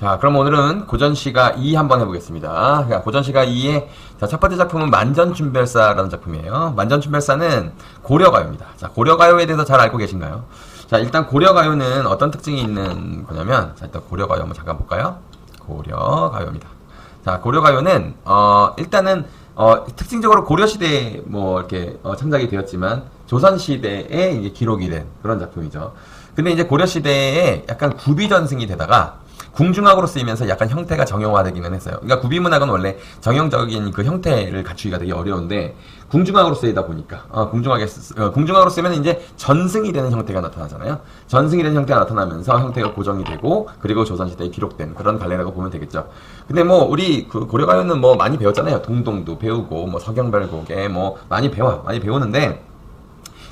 자, 그럼 오늘은 고전 시가 2 한번 해보겠습니다. 자, 고전 시가 2의 자, 첫 번째 작품은 만전춘별사라는 작품이에요. 만전춘별사는 고려가요입니다. 자, 고려가요에 대해서 잘 알고 계신가요? 자, 일단 고려가요는 어떤 특징이 있는 거냐면, 자, 일단 고려가요 한번 잠깐 볼까요? 고려가요입니다. 자, 고려가요는, 어, 일단은, 어, 특징적으로 고려시대에 뭐, 이렇게, 어, 참작이 되었지만, 조선시대에 이제 기록이 된 그런 작품이죠. 근데 이제 고려시대에 약간 구비전승이 되다가, 궁중악으로 쓰이면서 약간 형태가 정형화되기는 했어요. 그러니까 구비문학은 원래 정형적인 그 형태를 갖추기가 되게 어려운데 궁중악으로 쓰이다 보니까 어, 궁중악에 쓰, 어, 궁중악으로 쓰면 이제 전승이 되는 형태가 나타나잖아요. 전승이 되는 형태가 나타나면서 형태가 고정이 되고 그리고 조선시대에 기록된 그런 갈래라고 보면 되겠죠. 근데 뭐 우리 그 고려가요는 뭐 많이 배웠잖아요. 동동도 배우고 뭐 서경별곡에 뭐 많이 배워 많이 배우는데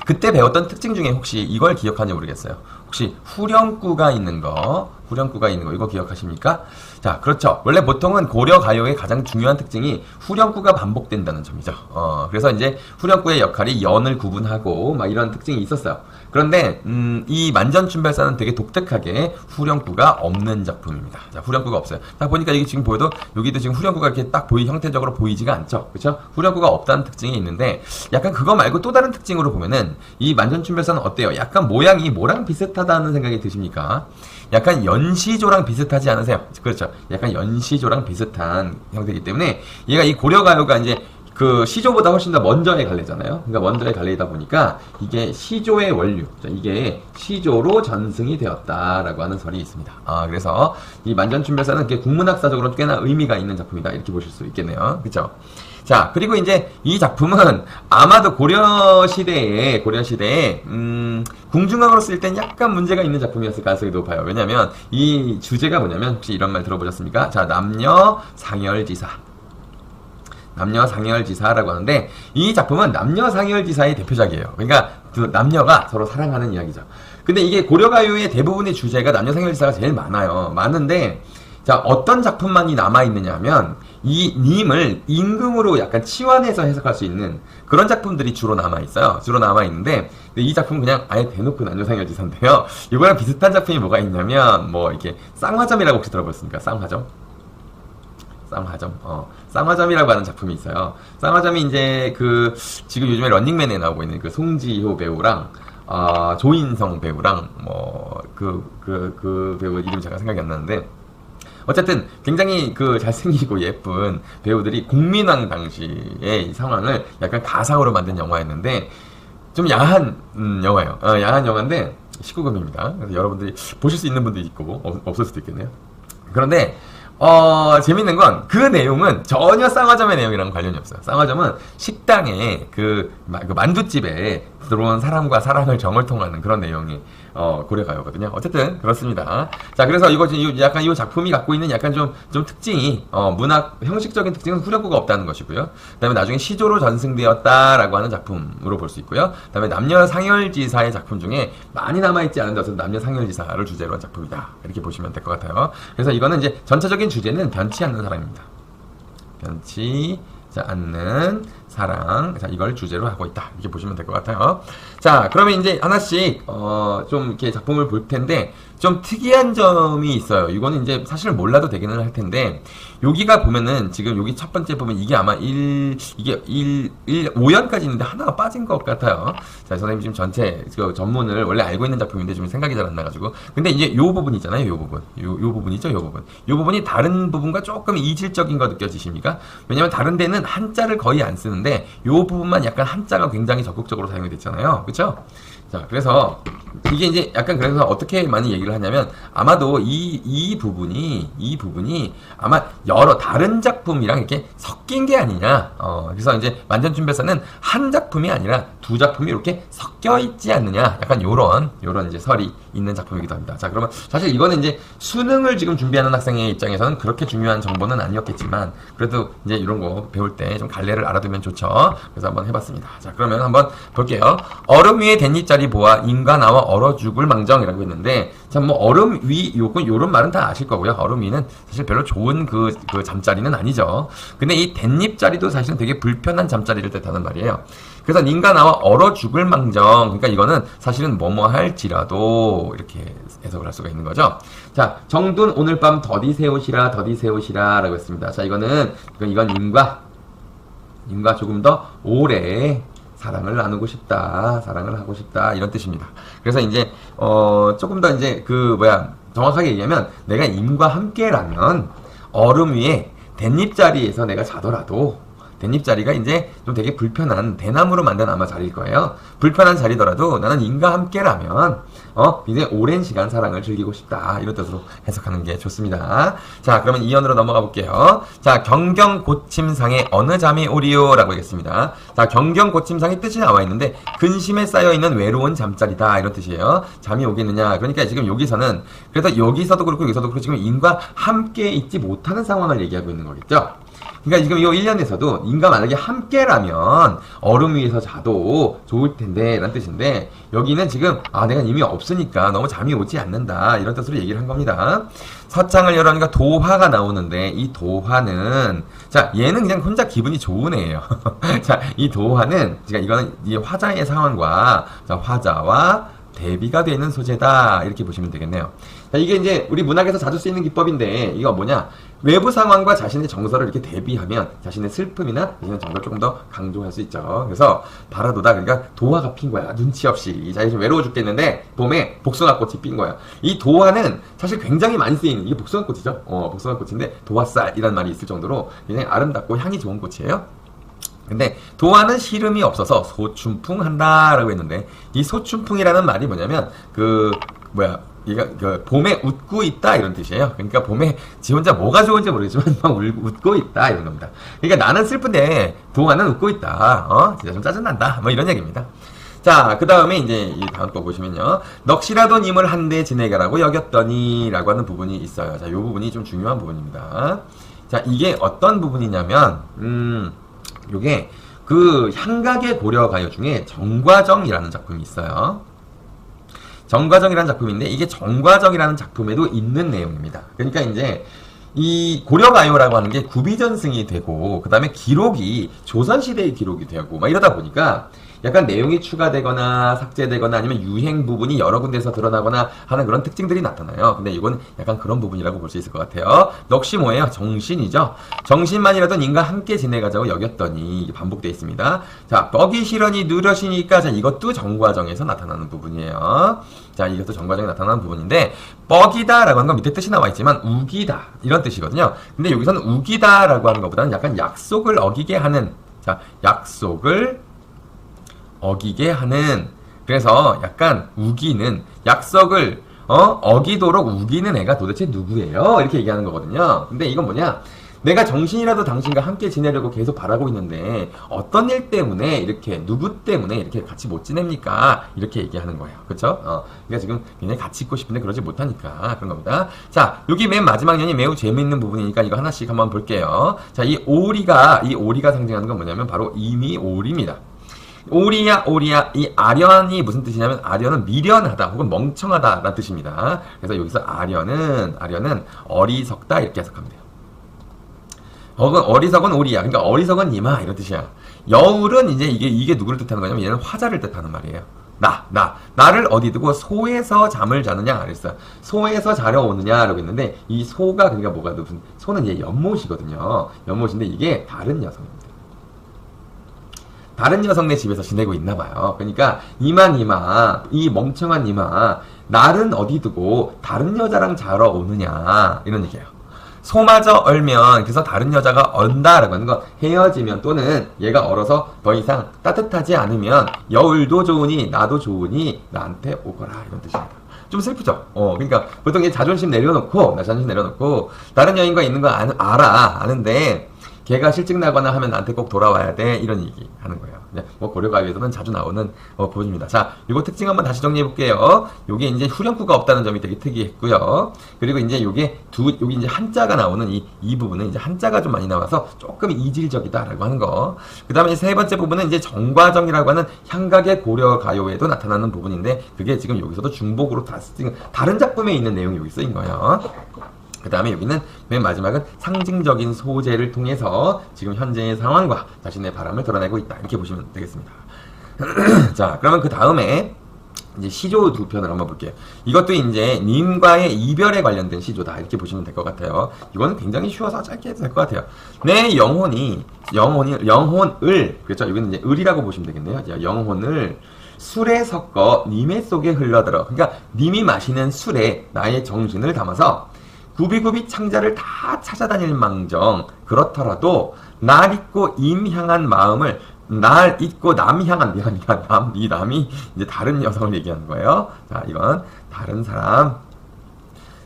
그때 배웠던 특징 중에 혹시 이걸 기억하는지 모르겠어요. 혹시 후렴구가 있는 거, 후렴구가 있는 거 이거 기억하십니까? 자, 그렇죠. 원래 보통은 고려 가요의 가장 중요한 특징이 후렴구가 반복된다는 점이죠. 어, 그래서 이제 후렴구의 역할이 연을 구분하고 막 이런 특징이 있었어요. 그런데 음, 이 만전춘별사는 되게 독특하게 후렴구가 없는 작품입니다. 자, 후렴구가 없어요. 자, 보니까 이게 지금 보여도 여기도 지금 후렴구가 이렇게 딱 보이 형태적으로 보이지가 않죠. 그렇죠? 후렴구가 없다는 특징이 있는데 약간 그거 말고 또 다른 특징으로 보면은 이 만전춘별사는 어때요? 약간 모양이 뭐랑 비슷 하다는 생각이 드십니까? 약간 연시조랑 비슷하지 않으세요? 그렇죠. 약간 연시조랑 비슷한 형태이기 때문에 얘가 이 고려가요가 이제 그 시조보다 훨씬 더 먼저의 갈래잖아요. 그러니까 먼저의 갈래이다 보니까 이게 시조의 원류, 자, 이게 시조로 전승이 되었다라고 하는 설이 있습니다. 아, 그래서 이 만전춘별사는 국문학사적으로 꽤나 의미가 있는 작품이다 이렇게 보실 수 있겠네요. 그렇죠? 자, 그리고 이제 이 작품은 아마도 고려 시대에 고려 시대에 음, 궁중악으로 쓸 땐 약간 문제가 있는 작품이었을 가능성이 높아요. 왜냐면 이 주제가 뭐냐면 혹시 이런 말 들어보셨습니까? 자, 남녀 상열지사. 남녀 상열지사라고 하는데 이 작품은 남녀 상열지사의 대표작이에요. 그러니까 그 남녀가 서로 사랑하는 이야기죠. 근데 이게 고려가요의 대부분의 주제가 남녀 상열지사가 제일 많아요. 많은데 자 어떤 작품만이 남아 있느냐 하면 이 님을 임금으로 약간 치환해서 해석할 수 있는 그런 작품들이 주로 남아 있어요. 주로 남아 있는데 이 작품은 그냥 아예 대놓고 남녀상열지사인데요. 이거랑 비슷한 작품이 뭐가 있냐면 뭐 이렇게 쌍화점이라고 혹시 들어보셨습니까? 쌍화점? 쌍화점. 어, 쌍화점이라고 하는 작품이 있어요. 쌍화점이 이제 그 지금 요즘에 런닝맨에 나오고 있는 그 송지효 배우랑 아 조인성 배우랑 뭐그그그 배우 이름 제가 생각이 안 나는데 어쨌든 굉장히 그 잘생기고 예쁜 배우들이 국민왕 당시의 이 상황을 약간 가상으로 만든 영화였는데 좀 야한 음, 영화예요. 어, 야한 영화인데 19금입니다. 그래서 여러분들이 보실 수 있는 분도 있고 없, 없을 수도 있겠네요. 그런데 어, 재밌는 건 그 내용은 전혀 쌍화점의 내용이랑 관련이 없어요. 쌍화점은 식당에 그, 마- 그 만두집에 들어온 사람과 사랑을 정을 통하는 그런 내용이 어, 고려가요거든요. 어쨌든 그렇습니다. 자, 그래서 이거 지금 이- 약간 이 작품이 갖고 있는 약간 좀, 좀 특징이 어, 문학 형식적인 특징은 후렴구가 없다는 것이고요. 그다음에 나중에 시조로 전승되었다라고 하는 작품으로 볼 수 있고요. 그다음에 남녀 상열지사의 작품 중에 많이 남아 있지 않은 것은 남녀 상열지사를 주제로 한 작품이다. 이렇게 보시면 될 것 같아요. 그래서 이거는 이제 전체적인 주제는 변치 않는 사랑입니다. 변치 자, 않는 사랑. 자, 이걸 주제로 하고 있다. 이렇게 보시면 될 것 같아요. 자, 그러면 이제 하나씩, 어, 좀 이렇게 작품을 볼 텐데, 좀 특이한 점이 있어요. 이거는 이제 사실 몰라도 되기는 할 텐데, 여기가 보면은, 지금 여기 첫 번째 보면 이게 아마 1, 이게 1, 1, 5연까지 있는데 하나가 빠진 것 같아요. 자, 선생님 지금 전체 그 전문을 원래 알고 있는 작품인데 지금 생각이 잘 안 나 가지고. 근데 이제 요 부분 있잖아요. 요 부분. 요, 요 부분이죠. 요 부분. 요 부분이 다른 부분과 조금 이질적인 거 느껴지십니까? 왜냐면 다른 데는 한자를 거의 안 쓰는데 요 부분만 약간 한자가 굉장히 적극적으로 사용이 됐잖아요. 그쵸? 자, 그래서 이게 이제 약간 그래서 어떻게 많이 얘기를 하냐면 아마도 이, 이 부분이, 이 부분이 아마 여러 다른 작품이랑 이렇게 섞인 게 아니냐. 어, 그래서 이제 만전춘별사는 한 작품이 아니라 두 작품이 이렇게 섞여 있지 않느냐. 약간 요런, 요런 이제 설이 있는 작품이기도 합니다. 자, 그러면 사실 이거는 이제 수능을 지금 준비하는 학생의 입장에서는 그렇게 중요한 정보는 아니었겠지만 그래도 이제 이런 거 배울 때 좀 갈래를 알아두면 좋죠. 그래서 한번 해봤습니다. 자, 그러면 한번 볼게요. 얼음 위에 댄잎 자리 보아 인가 나와 얼어 죽을 망정이라고 했는데 참뭐 얼음 위 요건 요런 말은 다 아실 거고요. 얼음 위는 사실 별로 좋은 그, 그 잠자리는 아니죠. 근데 이 댄잎 자리도 사실은 되게 불편한 잠자리를 뜻하는 말이에요. 그래서 나와 얼어 죽을 망정. 그러니까 이거는 사실은 뭐뭐 할지라도 이렇게 해석을 할 수가 있는 거죠. 자, 정돈 오늘 밤 더디 세우시라 더디 세우시라 라고 했습니다. 자, 이거는 이건, 님과 님과 조금 더 오래 사랑을 나누고 싶다, 사랑을 하고 싶다 이런 뜻입니다. 그래서 이제 어 조금 더 이제 그 뭐야 정확하게 얘기하면 내가 임과 함께라면 얼음 위에 댄잎 자리에서 내가 자더라도 댄잎 자리가 이제 좀 되게 불편한 대나무로 만든 아마 자리일 거예요. 불편한 자리더라도 나는 인과 함께라면 어 굉장히 오랜 시간 사랑을 즐기고 싶다 이런 뜻으로 해석하는 게 좋습니다. 자 그러면 이연으로 넘어가 볼게요. 자 경경 고침상에 어느 잠이 오리요라고 하겠습니다. 자 경경 고침상의 뜻이 나와 있는데 근심에 쌓여 있는 외로운 잠자리다 이런 뜻이에요. 잠이 오겠느냐 그러니까 지금 여기서는 그래서 여기서도 그렇고 여기서도 그렇고 지금 인과 함께 있지 못하는 상황을 얘기하고 있는 거겠죠. 그러니까 지금 이 1년에서도 인과 만약에 함께라면 얼음 위에서 자도 좋을 텐데 라는 뜻인데 여기는 지금 아 내가 이미 없으니까 너무 잠이 오지 않는다 이런 뜻으로 얘기를 한 겁니다. 서장을 열어니까 도화가 나오는데 이 도화는 자 얘는 그냥 혼자 기분이 좋은 애예요. 자 이 도화는 제가 이거는 이 화자의 상황과 자, 화자와 대비가 되는 소재다 이렇게 보시면 되겠네요. 자, 이게 이제 우리 문학에서 자주 쓰이는 기법인데 이거 뭐냐 외부 상황과 자신의 정서를 이렇게 대비하면 자신의 슬픔이나 자신의 정서를 조금 더 강조할 수 있죠. 그래서 바라도다 그러니까 도화가 핀 거야 눈치 없이 이좀 외로워 죽겠는데 봄에 복숭아꽃이 핀 거야. 이 도화는 사실 굉장히 많이 쓰이는 이게 복숭아꽃이죠. 어 복숭아꽃인데 도화쌀이라는 말이 있을 정도로 굉장히 아름답고 향이 좋은 꽃이에요. 근데 도화는 시름이 없어서 소춘풍한다라고 했는데 이 소춘풍이라는 말이 뭐냐면 그 뭐야 얘가 그 봄에 웃고 있다 이런 뜻이에요. 그러니까 봄에 지 혼자 뭐가 좋은지 모르겠지만 막 울, 웃고 있다 이런 겁니다. 그러니까 나는 슬픈데 도화는 웃고 있다. 어 진짜 좀 짜증난다. 뭐 이런 얘기입니다. 자, 그 다음에 이제 이 다음 거 보시면요. 넋이라도 님을 한데 지내가라고 여겼더니 라고 하는 부분이 있어요. 자, 요 부분이 좀 중요한 부분입니다. 자, 이게 어떤 부분이냐면, 음, 요게 그 향각의 고려 가요 중에 정과정이라는 작품이 있어요. 정과정이라는 작품인데 이게 정과정이라는 작품에도 있는 내용입니다. 그러니까 이제 이 고려가요라고 하는 게 구비전승이 되고 그 다음에 기록이 조선시대의 기록이 되고 막 이러다 보니까 약간 내용이 추가되거나 삭제되거나 아니면 유행 부분이 여러 군데서 드러나거나 하는 그런 특징들이 나타나요. 근데 이건 약간 그런 부분이라고 볼 수 있을 것 같아요. 넋이 뭐예요? 정신이죠. 정신만이라도 인간 함께 지내가자고 여겼더니 반복되어 있습니다. 자, 뻑이 실현이 누려시니까 자, 이것도 정과정에서 나타나는 부분이에요. 자, 이것도 정과정에 나타나는 부분인데 뻑이다라고 하는 건 밑에 뜻이 나와 있지만 우기다 이런 뜻이거든요. 근데 여기서는 우기다라고 하는 것보다는 약간 약속을 어기게 하는 자, 약속을 어기게 하는 그래서 약간 우기는 약속을 어 어기도록 우기는 애가 도대체 누구예요? 이렇게 얘기하는 거거든요. 근데 이건 뭐냐? 내가 정신이라도 당신과 함께 지내려고 계속 바라고 있는데 어떤 일 때문에 이렇게 누구 때문에 이렇게 같이 못 지냅니까? 이렇게 얘기하는 거예요. 그렇죠? 어, 그러니까 지금 굉장히 같이 있고 싶은데 그러지 못하니까 그런 겁니다. 자, 여기 맨 마지막 년이 매우 재미있는 부분이니까 이거 하나씩 한번 볼게요. 자, 이 오리가 이 오리가 상징하는 건 뭐냐면 바로 이미 오리입니다. 오리야 오리야 이 아련이 무슨 뜻이냐면 아련은 미련하다 혹은 멍청하다라는 뜻입니다. 그래서 여기서 아련은 아련은 어리석다 이렇게 해석하면 돼요. 혹은 어리석은 오리야. 그러니까 어리석은 이마 이런 뜻이야. 여울은 이제 이게 이게 누구를 뜻하는 거냐면 얘는 화자를 뜻하는 말이에요. 나, 나, 나를 어디 두고 소에서 잠을 자느냐 그랬어. 소에서 자려 오느냐라고 했는데 이 소가 그러니까 뭐가 무슨 소는 얘 연못이거든요. 연못인데 이게 다른 여성입니다. 다른 여성네 집에서 지내고 있나 봐요. 그러니까 이만 이마 이 멍청한 이마 날은 어디 두고 다른 여자랑 자러 오느냐 이런 얘기예요. 소마저 얼면 그래서 다른 여자가 언다라고 하는 건 헤어지면 또는 얘가 얼어서 더 이상 따뜻하지 않으면 여울도 좋으니 나도 좋으니 나한테 오거라 이런 뜻입니다. 좀 슬프죠. 어, 그러니까 보통 얘 자존심 내려놓고 나 자존심 내려놓고 다른 여인과 있는 거 아, 알아 아는데 걔가 실증 나거나 하면 나한테 꼭 돌아와야 돼 이런 얘기 하는 거예요. 네, 뭐 고려가위에서는 자주 나오는 어, 부분입니다. 자, 이거 특징 한번 다시 정리해 볼게요. 요게 이제 후렴구가 없다는 점이 되게 특이했고요. 그리고 이제 요게 두 여기 이제 한자가 나오는 이, 이 부분은 이제 한자가 좀 많이 나와서 조금 이질적이다라고 하는 거. 그다음에 세 번째 부분은 이제 정과정이라고 하는 향각의 고려 가요에도 나타나는 부분인데 그게 지금 여기서도 중복으로 다 지금 다른 작품에 있는 내용이 여기 쓰인 거예요. 그 다음에 여기는 맨 마지막은 상징적인 소재를 통해서 지금 현재의 상황과 자신의 바람을 드러내고 있다. 이렇게 보시면 되겠습니다. 자, 그러면 그 다음에 이제 시조 두 편을 한번 볼게요. 이것도 이제 님과의 이별에 관련된 시조다 이렇게 보시면 될 것 같아요. 이거는 굉장히 쉬워서 짧게 해도 될 것 같아요. 내 영혼이 영혼이 영혼을 그렇죠. 이거는 이제 을이라고 보시면 되겠네요. 자, 영혼을 술에 섞어 님의 속에 흘러들어. 그러니까 님이 마시는 술에 나의 정신을 담아서 구비구비 창자를 다 찾아다닐 망정 그렇더라도 날 잊고 임 향한 마음을 날 잊고 남 향한 미안이야 남이 남이 이제 다른 여성을 얘기하는 거예요. 자 이건 다른 사람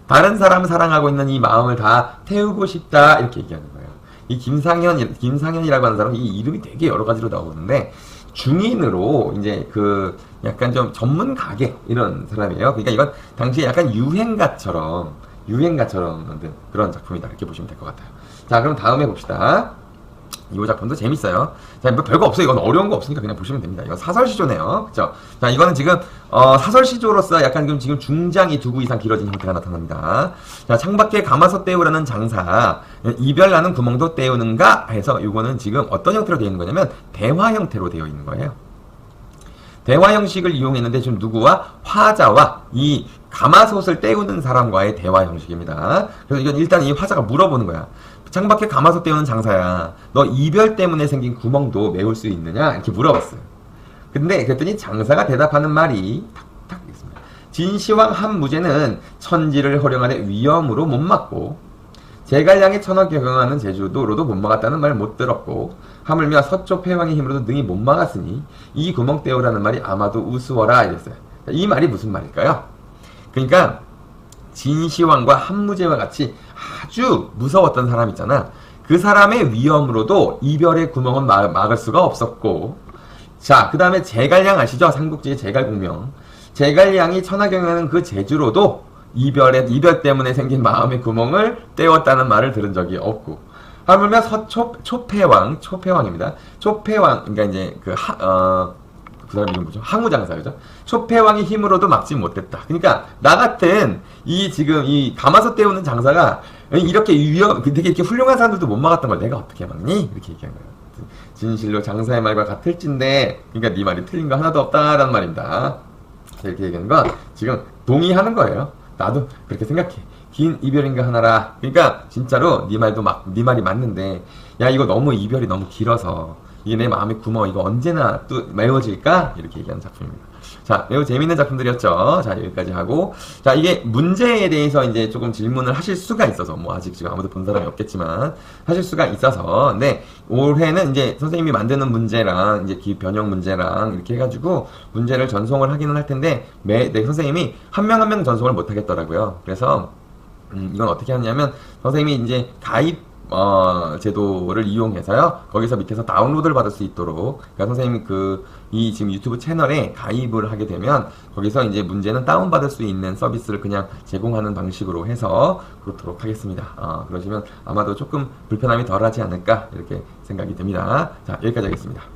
다른 사람 사랑하고 있는 이 마음을 다 태우고 싶다 이렇게 얘기하는 거예요. 이 김상현 김상현이라고 하는 사람은 이 이름이 되게 여러 가지로 나오는데 중인으로 이제 그 약간 좀 전문 가게 이런 사람이에요. 그러니까 이건 당시에 약간 유행가처럼 유행가처럼 만든 그런 작품이다 이렇게 보시면 될 것 같아요. 자 그럼 다음에 봅시다. 이 작품도 재밌어요. 자, 뭐 별거 없어요. 이건 어려운 거 없으니까 그냥 보시면 됩니다. 이건 사설 시조네요. 그죠? 자, 이거는 지금, 어, 사설 시조로서 약간 좀 지금 중장이 두 구 이상 길어진 형태가 나타납니다. 자, 창밖에 가마솥 때우라는 장사, 이별 나는 구멍도 때우는가 해서 이거는 지금 어떤 형태로 되어 있는 거냐면 대화 형태로 되어 있는 거예요. 대화 형식을 이용했는데 지금 누구와 화자와 이 가마솥을 때우는 사람과의 대화 형식입니다. 그래서 이건 일단 이 화자가 물어보는 거야. 창밖에 가마솥 때우는 장사야. 너 이별 때문에 생긴 구멍도 메울 수 있느냐? 이렇게 물어봤어요. 근데 그랬더니 장사가 대답하는 말이 탁탁 있습니다. 진시황 한무제는 천지를 허령하되 위험으로 못 막고 제갈량의 천하 경영하는 제주도로도 못 막았다는 말 못 들었고 하물며 서초 패왕의 힘으로도 능히 못 막았으니 이 구멍 때우라는 말이 아마도 우스워라 이랬어요. 이 말이 무슨 말일까요? 그러니까 진시황과 한무제와 같이 아주 무서웠던 사람 있잖아. 그 사람의 위험으로도 이별의 구멍은 막, 막을 수가 없었고 자, 그 다음에 제갈량 아시죠? 삼국지의 제갈공명. 제갈량이 천하경영하는 그 제주로도 이별의, 이별 때문에 생긴 마음의 구멍을 때웠다는 말을 들은 적이 없고. 하물며 서초, 초패왕, 초패왕입니다. 초패왕, 그러니까 이제 그 하, 어, 그 사람 이름 뭐죠? 항우장사죠. 초패왕의 힘으로도 막지 못했다. 그러니까 나 같은 이 지금 이 가마솥 때우는 장사가 이렇게 위험, 되게 이렇게 훌륭한 사람들도 못 막았던 걸 내가 어떻게 막니? 이렇게 얘기한 거예요. 진실로 장사의 말과 같을진데, 그러니까 네 말이 틀린 거 하나도 없다라는 말입니다. 이렇게 얘기하는 건 지금 동의하는 거예요. 나도 그렇게 생각해. 긴 이별인가 하나라. 그러니까 진짜로 네 말도 막 네 말이 맞는데, 야 이거 너무 이별이 너무 길어서 이게 내 마음의 구멍 이거 언제나 또 메워질까? 이렇게 얘기하는 작품입니다. 자, 매우 재밌는 작품들이었죠. 자, 여기까지 하고. 자, 이게 문제에 대해서 이제 조금 질문을 하실 수가 있어서, 뭐, 아직 지금 아무도 본 사람이 없겠지만, 하실 수가 있어서, 네, 올해는 이제 선생님이 만드는 문제랑, 이제 기 변형 문제랑, 이렇게 해가지고, 문제를 전송을 하기는 할 텐데, 매, 네, 선생님이 한 명 한 명 전송을 못 하겠더라고요. 그래서, 음, 이건 어떻게 하냐면, 선생님이 이제 가입 어, 제도를 이용해서요. 거기서 밑에서 다운로드를 받을 수 있도록. 그러니까 선생님 그, 이 지금 유튜브 채널에 가입을 하게 되면 거기서 이제 문제는 다운 받을 수 있는 서비스를 그냥 제공하는 방식으로 해서 그렇도록 하겠습니다. 어, 그러시면 아마도 조금 불편함이 덜 하지 않을까 이렇게 생각이 듭니다. 자, 여기까지 하겠습니다.